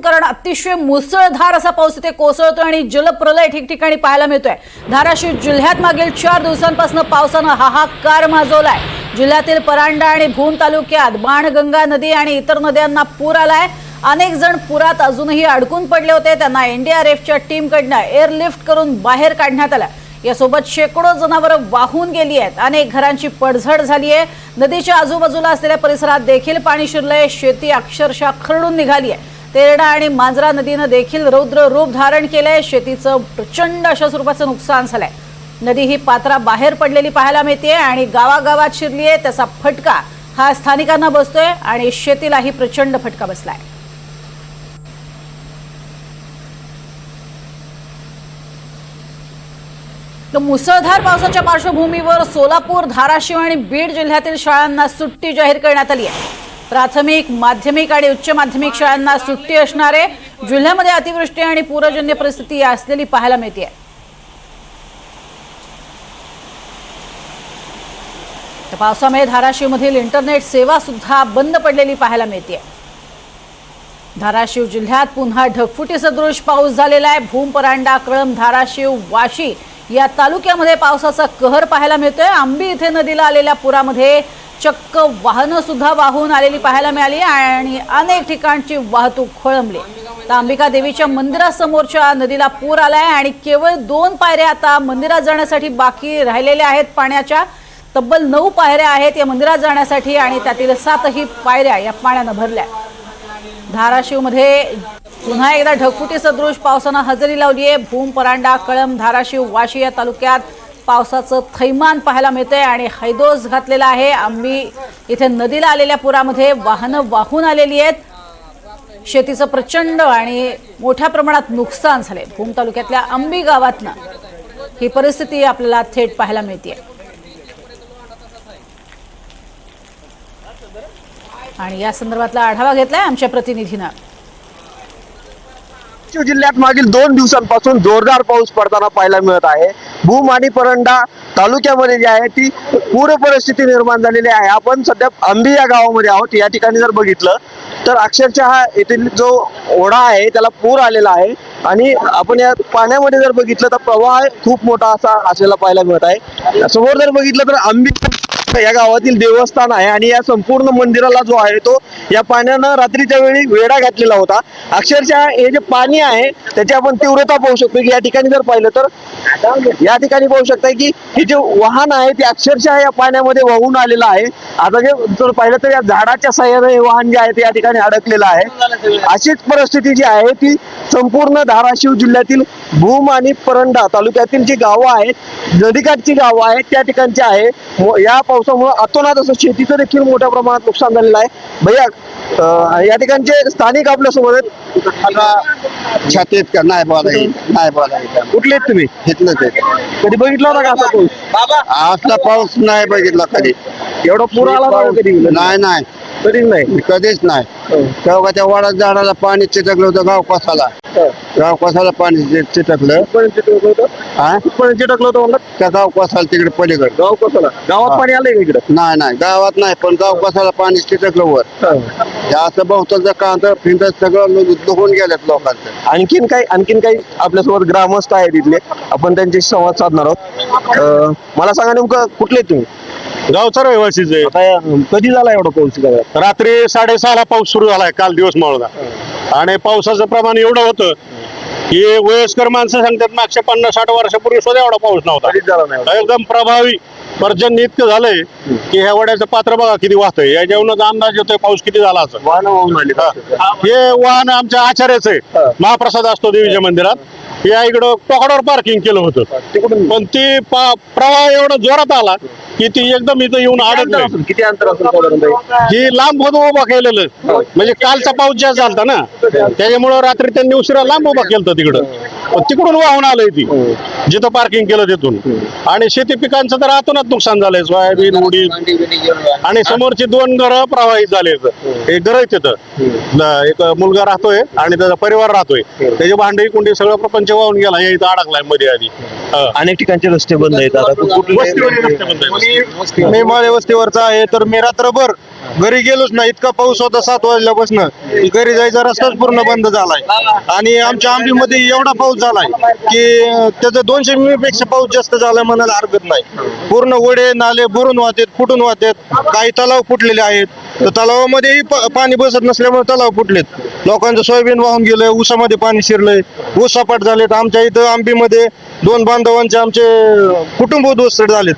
कारण अतिशय मुसळधार असा पाऊस इथे कोसळतोय आणि जलप्रलय ठिकठिकाणी पाहायला मिळतोय. धाराशिव जिल्ह्यात मागील चार दिवसांपासून पावसानं हाहाकार माजवलाय. जिल्ह्यातील परांडा आणि भूम तालुक्यात बाणगंगा नदी आणि इतर नद्यांना पूर आलाय. अनेक जण पुरात अजूनही अडकून पडले होते. त्यांना एनडीआरएफच्या टीमकडनं एअरलिफ्ट करून बाहेर काढण्यात आलं. यासोबत शेकडो जनावरं वाहून गेली आहेत. अनेक घरांची पडझड झाली आहे नदीच्या आजूबाजूला असलेल्या परिसरात देखील पाणी शिरलंय. शेती अक्षरशः खरडून निघाली आहे तेरडा आणि मांजरा नदीनं देखील रौद्र रूप धारण केलंय. शेतीचं प्रचंड अशा स्वरूपाचं नुकसान झालंय. नदी ही पात्रा बाहेर पडलेली पाहायला मिळते आणि गावागावात शिरली आहे त्याचा फटका हा स्थानिकांना बसतोय आणि शेतीलाही प्रचंड फटका बसलाय. तर मुसळधार पावसाच्या पार्श्वभूमीवर सोलापूर धाराशिव आणि बीड जिल्ह्यातील शाळांना सुट्टी जाहीर करण्यात आली आहे प्राथमिक माध्यमिक आणि उच्च माध्यमिक शाळांना सुट्टी असणारे जिल्ह्यामध्ये अतिवृष्टी आणि पूरजन्य परिस्थिती असलेली पाहायला मिळते तर पावसामुळे धाराशिवमधील इंटरनेट सेवा सुद्धा बंद पडलेली पाहायला मिळते धाराशिव जिल्ह्यात पुन्हा ढगफुटी सदृश पाऊस झालेला आहे. भूम परांडा कळम धाराशिव वाशी या तालुक्यामध्ये पावसाचा कहर पाहायला मिळतोय. आंबी इथे नदीला आलेल्या पुरामध्ये चक्क वाहनं सुद्धा वाहून आलेली पाहायला मिळाली आणि अनेक ठिकाणची वाहतूक खोळंबली. तर अंबिका देवीच्या मंदिरासमोरच्या नदीला पूर आलाय आणि केवळ दोन पायऱ्या आता मंदिरात जाण्यासाठी बाकी राहिलेल्या आहेत. पाण्याच्या तब्बल नऊ पायऱ्या आहेत या मंदिरात जाण्यासाठी आणि त्यातील सातही पायऱ्या या पाण्यानं भरल्या. धाराशिवमध्ये पुन्हा एकदा ढगफुटी सदृश पावसानं हजेरी लावली आहे भूम परांडा कळम धाराशिव वाशी या तालुक्यात पावसाचं थैमान पाहायला मिळतंय आणि हैदोस घातलेला आहे. आम्ही इथे नदीला आलेल्या पुरामध्ये वाहनं वाहून आलेली आहेत. शेतीचं प्रचंड आणि मोठ्या प्रमाणात नुकसान झाले भूम तालुक्यातल्या आंबी गावातनं ही परिस्थिती आपल्याला थेट पाहायला मिळते आणि या संदर्भातला आढावा घेतलाय आमच्या प्रतिनिधीनं. जिल्ह्यात मागील दोन दिवसांपासून जोरदार पाऊस पडताना पाहायला मिळत आहे. भूम आणि परंडा तालुक्यामध्ये जी आहे ती पूर परिस्थिती निर्माण झालेली आहे. आपण सध्या आंबी या गावामध्ये आहोत. या ठिकाणी जर बघितलं तर अक्षरशः येथील जो ओढा आहे त्याला पूर आलेला आहे. आणि आपण या पाण्यामध्ये जर बघितलं तर प्रवाह खूप मोठा असा असलेला पाहायला मिळत आहे. समोर जर बघितलं तर आंबी या गावातील देवस्थान आहे आणि या संपूर्ण मंदिराला जो आहे तो या पाण्यानं रात्रीच्या वेळी वेढा घातलेला होता. अक्षरशः हे जे पाणी आहे त्याची आपण तीव्रता पाहू शकतो की या ठिकाणी जर पाहिलं तर या ठिकाणी पाहू शकता की हे जे वाहन आहे ते अक्षरशः या पाण्यामध्ये वाहून आलेलं आहे. आता जे जर पाहिलं तर या झाडाच्या साह्याने हे वाहन जे आहे ते या ठिकाणी अडकलेलं आहे. अशीच परिस्थिती जी आहे ती संपूर्ण धाराशिव जिल्ह्यातील भूम आणि परंडा तालुक्यातील जी गावं आहेत नदीकाठची गावं आहेत त्या ठिकाणची आहे. या पावसामुळे अतोनात असं शेतीचं देखील मोठ्या प्रमाणात नुकसान झालेलं आहे. भैया या ठिकाणचे स्थानिक आपल्यासोबत आहेत छातीत का? नाही बोलायचं नाही बोलायचं कुठले आहेत तुम्ही? घेतलं ते कधी बघितला होता का असा पाऊस? असला पाऊस नाही बघितला कधी. एवढा पूर आला होता कधी? नाही नाही. कधीच नाही. कधीच नाही. तेव्हा त्या वडात झाडाला पाणी चिटकलं होतं गाव कसाला. गाव कसाला पाणी चिटकलं. कुठपर्यंत चिटकलं होतं? हा कुठपर्यंत चिटकलं होतं म्हणलं? त्या गाव कसाला तिकडे पलीकडे. गाव कसाला. गावात हा. पाणी आलंय का इकडं? नाही नाही. गावात नाही पण गाव कसाला पाणी चिटकलं वर. हे. असं बहुतांचं कांत फिंत सगळं धुवून गेलेत लोकांचं. आणखीन काही आणखीन काही आपल्यासोबत ग्रामस्थ आहेत इथले. आपण त्यांच्याशी संवाद साधणार आहोत. अं, मला सांगा नेमकं कुठले तुम्ही? गावचा रहिवासीच आहे. आता या- कधी झाला एवढा पाऊस गावात रात्री साडेसहाला पाऊस सुरू झालाय काल दिवस मावळला आणि पावसाचं प्रमाण एवढं होतं की वयस्कर माणसं सांगतात मागच्या पन्नास साठ वर्षापूर्वी सुद्धा एवढा पाऊस नव्हता. कधीच झाला नाही. एवढा. एकदम प्रभावी पर्जन्य इतकं झालंय की ह्या वड्याचं पात्र बघा किती वाहतंय. याच्यावरूनच अंदाज येतोय पाऊस किती झाला असं. वाहनं वाहून आली. हे. वाहन आमच्या आचार्याचं हा. आहे महाप्रसाद असतो देवीच्या मंदिरात. या इकडं पकडावर पार्किंग केलं होतं. पण ती प्रवाह एवढा जोरात आला की ती एकदम इथं येऊन अडकली? किती अंतर? ही लांब होत उभा केलेलं. म्हणजे कालचा पाऊस जास्त झालता ना त्याच्यामुळं रात्री त्यांनी उशिरा लांब उभा केलं तिकडं. तिकडून वाहून आलंय ती. जिथं पार्किंग केलं तिथून. आणि शेती पिकांचं तर आतूनच नुकसान झालंय. सोयाबीन उडीद. आणि समोरची दोन घरं प्रवाहित झाले एक घर आहे तिथं. एक मुलगा राहतोय आणि त्याचा परिवार राहतोय. त्याची भांडी कुंडी सगळं प्रपंच वाहून गेला. या इथं अडकलायमध्ये आधी. हा. अनेक ठिकाणचे रस्ते बंद आहेत. आता वस्तीवरील कुठले रस्ते बंद आहेत. मी माळे वस्तीवरचा आहे तर मी रात्रभर घरी गेलोच नाही. इतका पाऊस होता सात वाजल्यापासून. की घरी जायचा रस्ताच पूर्ण बंद झालाय. आणि आमच्या आंबीमध्ये एवढा पाऊस झालाय की त्याचा दोनशे मिमी पेक्षा पाऊस जास्त झालाय म्हणायला हरकत नाही. पूर्ण ओढे नाले भरून वाहतात फुटून वाहतात. काही तलाव फुटलेले आहेत. तर तलावामध्येही पाणी बसत नसल्यामुळे तलाव फुटलेत. लोकांचं सोयाबीन वाहून गेलंय ऊसामध्ये पाणी शिरलंय. ऊस सपाट झालेत. आमच्या इथं आंबीमध्ये दोन बांधवांचे आमचे कुटुंब उद्ध्वस्त झालेत.